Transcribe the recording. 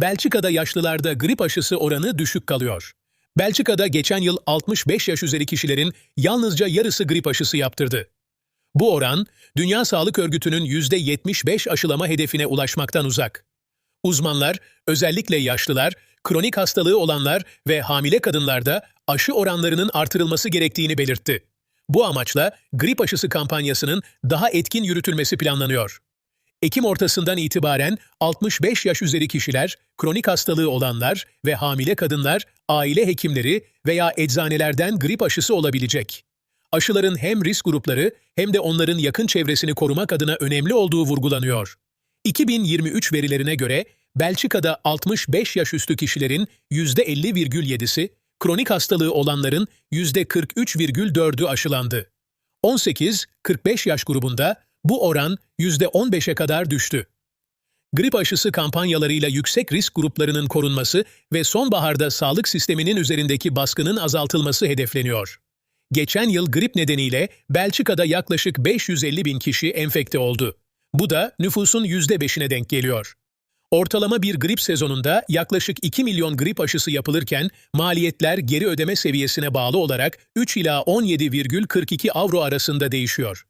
Belçika'da yaşlılarda grip aşısı oranı düşük kalıyor. Belçika'da geçen yıl 65 yaş üzeri kişilerin yalnızca yarısı grip aşısı yaptırdı. Bu oran, Dünya Sağlık Örgütü'nün %75 aşılama hedefine ulaşmaktan uzak. Uzmanlar, özellikle yaşlılar, kronik hastalığı olanlar ve hamile kadınlarda aşı oranlarının artırılması gerektiğini belirtti. Bu amaçla grip aşısı kampanyasının daha etkin yürütülmesi planlanıyor. Ekim ortasından itibaren 65 yaş üzeri kişiler, kronik hastalığı olanlar ve hamile kadınlar, aile hekimleri veya eczanelerden grip aşısı olabilecek. Aşıların hem risk grupları hem de onların yakın çevresini korumak adına önemli olduğu vurgulanıyor. 2023 verilerine göre Belçika'da 65 yaş üstü kişilerin %50,7'si, kronik hastalığı olanların %43,4'ü aşılandı. 18-45 yaş grubunda bu oran %15'e kadar düştü. Grip aşısı kampanyalarıyla yüksek risk gruplarının korunması ve sonbaharda sağlık sisteminin üzerindeki baskının azaltılması hedefleniyor. Geçen yıl grip nedeniyle Belçika'da yaklaşık 550 bin kişi enfekte oldu. Bu da nüfusun %5'ine denk geliyor. Ortalama bir grip sezonunda yaklaşık 2 milyon grip aşısı yapılırken maliyetler geri ödeme seviyesine bağlı olarak 3 ila 17,42 avro arasında değişiyor.